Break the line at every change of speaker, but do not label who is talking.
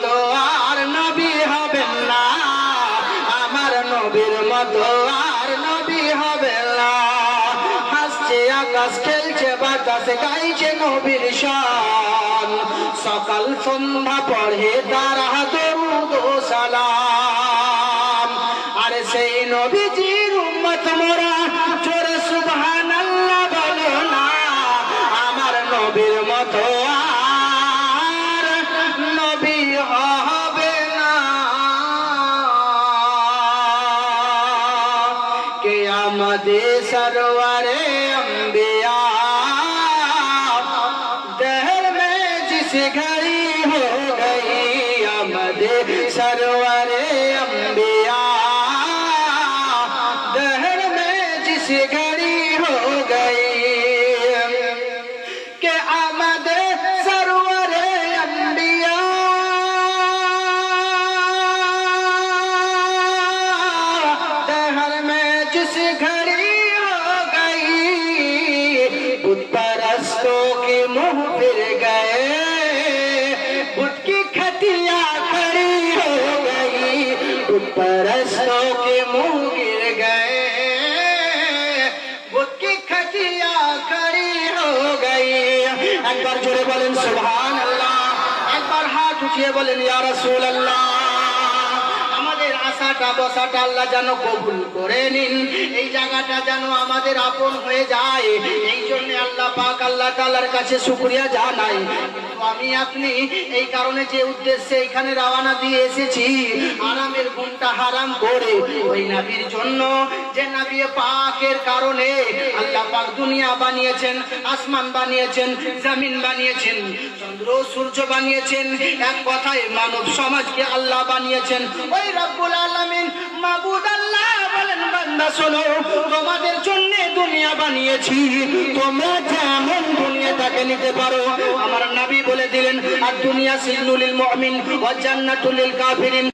মতো আর নবী হবেন না। আমার নবীর মতো আর নবী হবেন না। হাসছে, আকাশ খেলছে, বাতাস গাইছে নবীর শান। সকাল সন্ধ্যা পড়ে তারা দরুদ সালাম। আর সেই নবীজির উম্মত মোরা आमदे सरवरे अम्बिया। दहर में जिस घड़ी हो गई अमदे सरवरे अम्बिया। के मुँह फिर गए। उसकी खतिया खड़ी हो गई। परस्तों के मुँह गिर गए। उसकी खतिया खड़ी हो गई। एक बार जुड़े बोले सुबह अल्लाह। एक बार हाथ उठिए, बोलें, या रसूल अल्लाह। আমাদের আশাটা, বসাটা আল্লাহ যেন কবুল করে নিন। এই জায়গাটা যেন আমাদের আপন হয়ে যায়। এই জন্য আল্লাহ পাক আল্লাহ তাআলার কাছে শুকরিয়া জানাই। আমি, আপনি এই কারণে যে উদ্দেশ্যে এখানে রওনা দিয়ে এসেছি আরামের ঘুমটা হারাম করে। ওই নাবির জন্য যে নাবি পাকের কারণে আল্লাহ পাক দুনিয়া বানিয়েছেন, আসমান বানিয়েছেন, জমিন বানিয়েছেন, চন্দ্র, সূর্য বানিয়েছেন, এক কথায় মানব সমাজকে আল্লাহ বানিয়েছেন। ওই রব্বুল আলামিন মাবুদ আল্লাহ বলেন, বান্দা, শোনো, তোমাদের জন্য দুনিয়া বানিয়েছি। তোমরা যেমন দুনিয়াটাকে নিতে পারো, আমার নাবি বলে দিলেন, আর দুনিয়া সিজনুলিল মুমিন ওয়া জান্নাতুল লিল কাফিরিন।